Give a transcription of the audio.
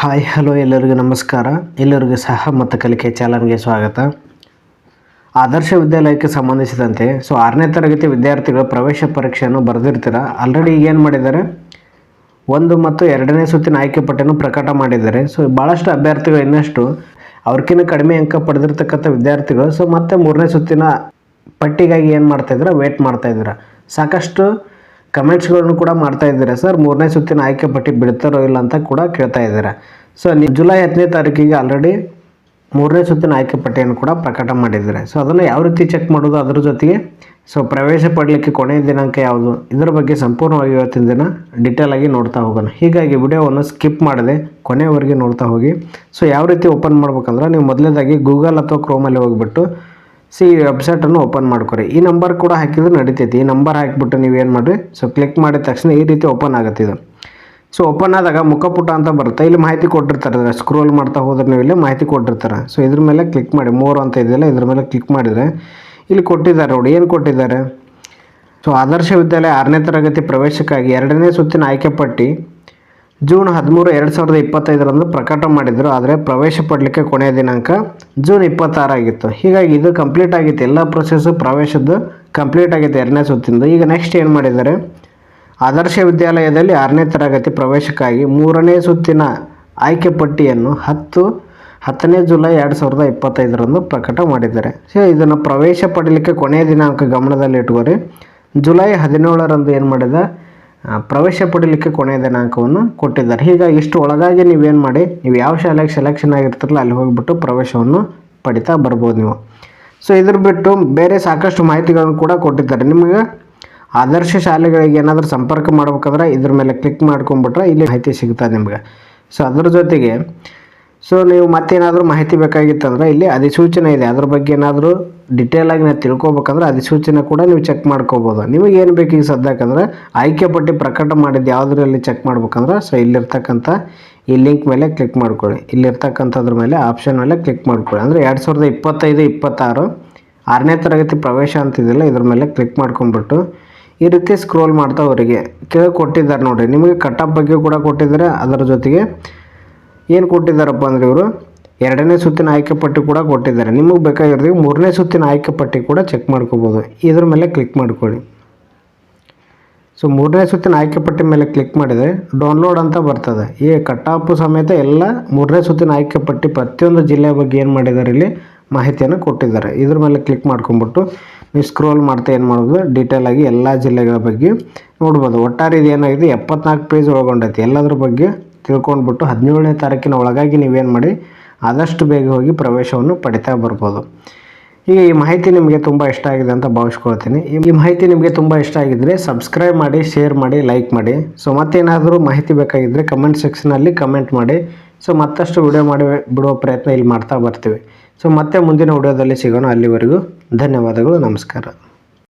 Hi, hello ಎಲ್ಲರಿಗೂ ನಮಸ್ಕಾರ. ಎಲ್ಲರಿಗೂ ಸಹ ಮತ್ತು ಕಲಿಕೆ ಚಾನಲ್ಗೆ ಸ್ವಾಗತ. ಆದರ್ಶ ವಿದ್ಯಾಲಯಕ್ಕೆ ಸಂಬಂಧಿಸಿದಂತೆ, ಸೊ ಆರನೇ ತರಗತಿ ವಿದ್ಯಾರ್ಥಿಗಳು ಪ್ರವೇಶ ಪರೀಕ್ಷೆಯನ್ನು ಬರೆದಿರ್ತೀರ? ಆಲ್ರೆಡಿ ಈಗ ಏನು ಮಾಡಿದ್ದಾರೆ? ಒಂದು ಮತ್ತು ಎರಡನೇ ಸುತ್ತಿನ ಆಯ್ಕೆ ಪಟ್ಟಿಯನ್ನು ಪ್ರಕಟ ಮಾಡಿದ್ದಾರೆ. ಸೊ ಭಾಳಷ್ಟು ಅಭ್ಯರ್ಥಿಗಳು ಇನ್ನಷ್ಟು ಅವ್ರಕ್ಕಿಂತ ಕಡಿಮೆ ಅಂಕ ಪಡೆದಿರ್ತಕ್ಕಂಥ ವಿದ್ಯಾರ್ಥಿಗಳು. ಸೊ ಮತ್ತೆ ಮೂರನೇ ಸುತ್ತಿನ ಪಟ್ಟಿಗಾಗಿ ಏನು ಮಾಡ್ತಾಯಿದ್ರೆ ವೇಟ್ ಮಾಡ್ತಾಯಿದ್ದೀರಾ ಸಾಕಷ್ಟು ಕಮೆಂಟ್ಸ್ಗಳನ್ನು ಕೂಡ ಮಾಡ್ತಾ ಇದ್ದೀರಾ. ಸರ್, ಮೂರನೇ ಸುತ್ತಿನ ಆಯ್ಕೆ ಪಟ್ಟಿ ಬಿಡ್ತಾರೋ ಇಲ್ಲ ಅಂತ ಕೂಡ ಕೇಳ್ತಾ ಇದ್ದಾರೆ. ಸೊ ನೀವು ಜುಲೈ ಹತ್ತನೇ ತಾರೀಕಿಗೆ ಆಲ್ರೆಡಿ ಮೂರನೇ ಸುತ್ತಿನ ಆಯ್ಕೆ ಪಟ್ಟಿಯನ್ನು ಕೂಡ ಪ್ರಕಟ ಮಾಡಿದ್ದಾರೆ. ಸೊ ಅದನ್ನು ಯಾವ ರೀತಿ ಚೆಕ್ ಮಾಡೋದು ಅದ್ರ ಜೊತೆಗೆ ಸೊ ಪ್ರವೇಶ ಪಡಲಿಕ್ಕೆ ಕೊನೆಯ ದಿನಾಂಕ ಯಾವುದು, ಇದರ ಬಗ್ಗೆ ಸಂಪೂರ್ಣವಾಗಿ ಇವತ್ತಿನ ದಿನ ಡಿಟೇಲ್ ಆಗಿ ನೋಡ್ತಾ ಹೋಗೋಣ. ಹೀಗಾಗಿ ವಿಡಿಯೋವನ್ನು ಸ್ಕಿಪ್ ಮಾಡದೆ ಕೊನೆಯವರೆಗೆ ನೋಡ್ತಾ ಹೋಗಿ. ಸೊ ಯಾವ ರೀತಿ ಓಪನ್ ಮಾಡ್ಬೇಕಂದ್ರೆ, ನೀವು ಮೊದಲನೇದಾಗಿ ಗೂಗಲ್ ಅಥವಾ ಕ್ರೋಮಲ್ಲಿ ಹೋಗಿಬಿಟ್ಟು ಸಿ ಈ ವೆಬ್ಸೈಟನ್ನು ಓಪನ್ ಮಾಡ್ಕೊರಿ. ಈ ನಂಬರ್ ಕೂಡ ಹಾಕಿದ್ರೆ ನಡಿತೈತಿ. ಈ ನಂಬರ್ ಹಾಕಿಬಿಟ್ಟು ನೀವು ಏನು ಮಾಡಿರಿ? ಸೊ ಕ್ಲಿಕ್ ಮಾಡಿದ ತಕ್ಷಣ ಈ ರೀತಿ ಓಪನ್ ಆಗುತ್ತೆ ಇದು. ಸೊ ಓಪನ್ ಆದಾಗ ಮುಖಪುಟ ಅಂತ ಬರುತ್ತೆ. ಇಲ್ಲಿ ಮಾಹಿತಿ ಕೊಟ್ಟಿರ್ತಾರೆ ಸ್ಕ್ರೋಲ್ ಮಾಡ್ತಾ ಹೋದ್ರೆ ನೀವು ಇಲ್ಲಿ ಮಾಹಿತಿ ಕೊಟ್ಟಿರ್ತಾರೆ. ಸೊ ಇದ್ರ ಮೇಲೆ ಕ್ಲಿಕ್ ಮಾಡಿ. ಮೋರ್ ಅಂತ ಇದೆಯಲ್ಲ ಇದ್ರ ಮೇಲೆ ಕ್ಲಿಕ್ ಮಾಡಿದರೆ ಇಲ್ಲಿ ಕೊಟ್ಟಿದ್ದಾರೆ ನೋಡಿ. ಏನು ಕೊಟ್ಟಿದ್ದಾರೆ? ಸೊ ಆದರ್ಶ ವಿದ್ಯಾಲಯ ಆರನೇ ತರಗತಿ ಪ್ರವೇಶಕ್ಕಾಗಿ ಎರಡನೇ ಸುತ್ತಿನ ಆಯ್ಕೆ ಪಟ್ಟಿ ಜೂನ್ ಹದಿಮೂರು ಎರಡು ಸಾವಿರದ ಇಪ್ಪತ್ತೈದರಂದು ಪ್ರಕಟ ಮಾಡಿದರು, ಆದರೆ ಪ್ರವೇಶ ಪಡಲಿಕ್ಕೆ ಕೊನೆಯ ದಿನಾಂಕ ಜೂನ್ ಇಪ್ಪತ್ತಾರಾಗಿತ್ತು ಹೀಗಾಗಿ ಇದು ಕಂಪ್ಲೀಟ್ ಆಗಿತ್ತು. ಎಲ್ಲ ಪ್ರೊಸೆಸ್ಸು ಪ್ರವೇಶದ್ದು ಕಂಪ್ಲೀಟ್ ಆಗಿತ್ತು ಎರಡನೇ ಸುತ್ತಿಂದು. ಈಗ ನೆಕ್ಸ್ಟ್ ಏನು ಮಾಡಿದ್ದಾರೆ? ಆದರ್ಶ ವಿದ್ಯಾಲಯದಲ್ಲಿ ಆರನೇ ತರಗತಿ ಪ್ರವೇಶಕ್ಕಾಗಿ ಮೂರನೇ ಸುತ್ತಿನ ಆಯ್ಕೆ ಪಟ್ಟಿಯನ್ನು ಹತ್ತು, ಹತ್ತನೇ ಜುಲೈ ಎರಡು ಸಾವಿರದ ಇಪ್ಪತ್ತೈದರಂದು ಪ್ರಕಟ ಮಾಡಿದ್ದಾರೆ. ಸೊ, ಇದನ್ನು ಪ್ರವೇಶ ಪಡಲಿಕ್ಕೆ ಕೊನೆಯ ದಿನಾಂಕ ಗಮನದಲ್ಲಿ ಇಟ್ಕೋರಿ ಜುಲೈ ಹದಿನೇಳರಂದು ಏನು ಮಾಡಿದ? ಪ್ರವೇಶ ಪಡೀಲಿಕ್ಕೆ ಕೊನೆಯ ದಿನಾಂಕವನ್ನು ಕೊಟ್ಟಿದ್ದಾರೆ. ಹೀಗಾಗಿ ಇಷ್ಟು ಒಳಗಾಗಿ ನೀವೇನು ಮಾಡಿ, ನೀವು ಯಾವ ಶಾಲೆಗೆ ಸೆಲೆಕ್ಷನ್ ಆಗಿರ್ತಿರಲ್ಲ, ಅಲ್ಲಿ ಹೋಗಿಬಿಟ್ಟು ಪ್ರವೇಶವನ್ನು ಪಡಿತಾ ಬರ್ಬೋದು ನೀವು. ಸೊ ಇದ್ರ ಬಿಟ್ಟು ಬೇರೆ ಸಾಕಷ್ಟು ಮಾಹಿತಿಗಳನ್ನು ಕೂಡ ಕೊಟ್ಟಿದ್ದಾರೆ. ನಿಮಗೆ ಆದರ್ಶ ಶಾಲೆಗಳಿಗೆ ಏನಾದರೂ ಸಂಪರ್ಕ ಮಾಡ್ಬೇಕಾದ್ರೆ ಇದ್ರ ಮೇಲೆ ಕ್ಲಿಕ್ ಮಾಡ್ಕೊಂಬಿಟ್ರೆ ಇಲ್ಲಿ ಮಾಹಿತಿ ಸಿಗ್ತದೆ ನಿಮಗೆ. ಸೊ ಅದ್ರ ಜೊತೆಗೆ ಸೊ ನೀವು ಮತ್ತೇನಾದರೂ ಮಾಹಿತಿ ಬೇಕಾಗಿತ್ತಂದ್ರೆ ಇಲ್ಲಿ ಅಧಿಸೂಚನೆ ಇದೆ. ಅದ್ರ ಬಗ್ಗೆ ಏನಾದರೂ ಡಿಟೇಲಾಗಿ ನಾವು ತಿಳ್ಕೊಬೇಕಂದ್ರೆ ಅಧಿಸೂಚನೆ ಕೂಡ ನೀವು ಚೆಕ್ ಮಾಡ್ಕೋಬೋದು. ನಿಮಗೆ ಏನು ಬೇಕು ಈಗ ಸದ್ಯಕ್ಕಂದ್ರೆ ಆಯ್ಕೆ ಪಟ್ಟಿ ಪ್ರಕಟ ಮಾಡಿದ್ದು ಯಾವುದರಲ್ಲಿ ಚೆಕ್ ಮಾಡ್ಬೇಕಂದ್ರೆ ಸೊ ಇಲ್ಲಿರ್ತಕ್ಕಂಥ ಈ ಲಿಂಕ್ ಮೇಲೆ ಕ್ಲಿಕ್ ಮಾಡ್ಕೊಳ್ಳಿ. ಇಲ್ಲಿರ್ತಕ್ಕಂಥದ್ರ ಮೇಲೆ ಆಪ್ಷನ್ ಮೇಲೆ ಕ್ಲಿಕ್ ಮಾಡ್ಕೊಳ್ಳಿ. ಅಂದರೆ ಎರಡು ಸಾವಿರದ ಇಪ್ಪತ್ತೈದು, ಇಪ್ಪತ್ತಾರು ಆರನೇ ತರಗತಿ ಪ್ರವೇಶ ಅಂತಿದೆಯಲ್ಲ ಇದ್ರ ಮೇಲೆ ಕ್ಲಿಕ್ ಮಾಡ್ಕೊಂಡ್ಬಿಟ್ಟು ಈ ರೀತಿ ಸ್ಕ್ರೋಲ್ ಮಾಡ್ತಾ ಅವರಿಗೆ ಕೇಳಿ ಕೊಟ್ಟಿದ್ದಾರೆ ನೋಡಿರಿ ನಿಮಗೆ ಕಟಪ್ ಬಗ್ಗೆ ಕೂಡ ಕೊಟ್ಟಿದ್ದಾರೆ. ಅದರ ಜೊತೆಗೆ ಏನು ಕೊಟ್ಟಿದ್ದಾರಪ್ಪ ಅಂದರೆ ಇವರು? ಎರಡನೇ ಸುತ್ತಿನ ಆಯ್ಕೆ ಪಟ್ಟಿ ಕೂಡ ಕೊಟ್ಟಿದ್ದಾರೆ. ನಿಮಗೆ ಬೇಕಾಗಿರೋದು ಮೂರನೇ ಸುತ್ತಿನ ಆಯ್ಕೆ ಪಟ್ಟಿ ಕೂಡ ಚೆಕ್ ಮಾಡ್ಕೋಬೋದು. ಇದ್ರ ಮೇಲೆ ಕ್ಲಿಕ್ ಮಾಡ್ಕೊಳ್ಳಿ. ಸೊ ಮೂರನೇ ಸುತ್ತಿನ ಆಯ್ಕೆ ಪಟ್ಟಿ ಮೇಲೆ ಕ್ಲಿಕ್ ಮಾಡಿದರೆ ಡೌನ್ಲೋಡ್ ಅಂತ ಬರ್ತದೆ. ಈ ಕಟ್ಟಾಪು ಸಮೇತ ಎಲ್ಲ ಮೂರನೇ ಸುತ್ತಿನ ಆಯ್ಕೆ ಪಟ್ಟಿ ಪ್ರತಿಯೊಂದು ಜಿಲ್ಲೆಯ ಬಗ್ಗೆ ಏನು ಮಾಡಿದ್ದಾರೆ ಇಲ್ಲಿ ಮಾಹಿತಿಯನ್ನು ಕೊಟ್ಟಿದ್ದಾರೆ. ಇದ್ರ ಮೇಲೆ ಕ್ಲಿಕ್ ಮಾಡ್ಕೊಂಬಿಟ್ಟು ನೀವು ಸ್ಕ್ರೋಲ್ ಮಾಡ್ತಾ ಏನು ಮಾಡ್ಬೋದು ಡೀಟೇಲ್ ಆಗಿ ಎಲ್ಲ ಜಿಲ್ಲೆಗಳ ಬಗ್ಗೆ ನೋಡ್ಬೋದು. ಒಟ್ಟಾರೆ ಇದು ಏನಾಗಿದೆ ಎಪ್ಪತ್ನಾಲ್ಕು ಪೇಜ್ ಒಳಗೊಂಡೈತಿ. ಎಲ್ಲದ್ರ ಬಗ್ಗೆ ತಿಳ್ಕೊಂಡ್ಬಿಟ್ಟು ಹದಿನೇಳನೇ ತಾರೀಕಿನ ಒಳಗಾಗಿ ನೀವೇನು ಮಾಡಿ ಆದಷ್ಟು ಬೇಗ ಹೋಗಿ ಪ್ರವೇಶವನ್ನು ಪಡಿತಾ ಬರ್ಬೋದು. ಈಗ ಈ ಮಾಹಿತಿ ನಿಮಗೆ ತುಂಬ ಇಷ್ಟ ಆಗಿದೆ ಅಂತ ಭಾವಿಸ್ಕೊಳ್ತೀನಿ. ಈ- ಮಾಹಿತಿ ನಿಮಗೆ ತುಂಬ ಇಷ್ಟ ಆಗಿದ್ದರೆ ಸಬ್ಸ್ಕ್ರೈಬ್ ಮಾಡಿ, ಶೇರ್ ಮಾಡಿ, ಲೈಕ್ ಮಾಡಿ. ಸೊ ಮತ್ತೇನಾದರೂ ಮಾಹಿತಿ ಬೇಕಾಗಿದ್ದರೆ ಕಮೆಂಟ್ ಸೆಕ್ಷನಲ್ಲಿ ಕಮೆಂಟ್ ಮಾಡಿ. ಸೊ ಮತ್ತಷ್ಟು ವಿಡಿಯೋ ಮಾಡಿ ಬಿಡುವ ಪ್ರಯತ್ನ ಇಲ್ಲಿ ಮಾಡ್ತಾ ಬರ್ತೀವಿ. ಸೊ ಮತ್ತೆ ಮುಂದಿನ ವಿಡಿಯೋದಲ್ಲಿ ಸಿಗೋಣ. ಅಲ್ಲಿವರೆಗೂ ಧನ್ಯವಾದಗಳು, ನಮಸ್ಕಾರ.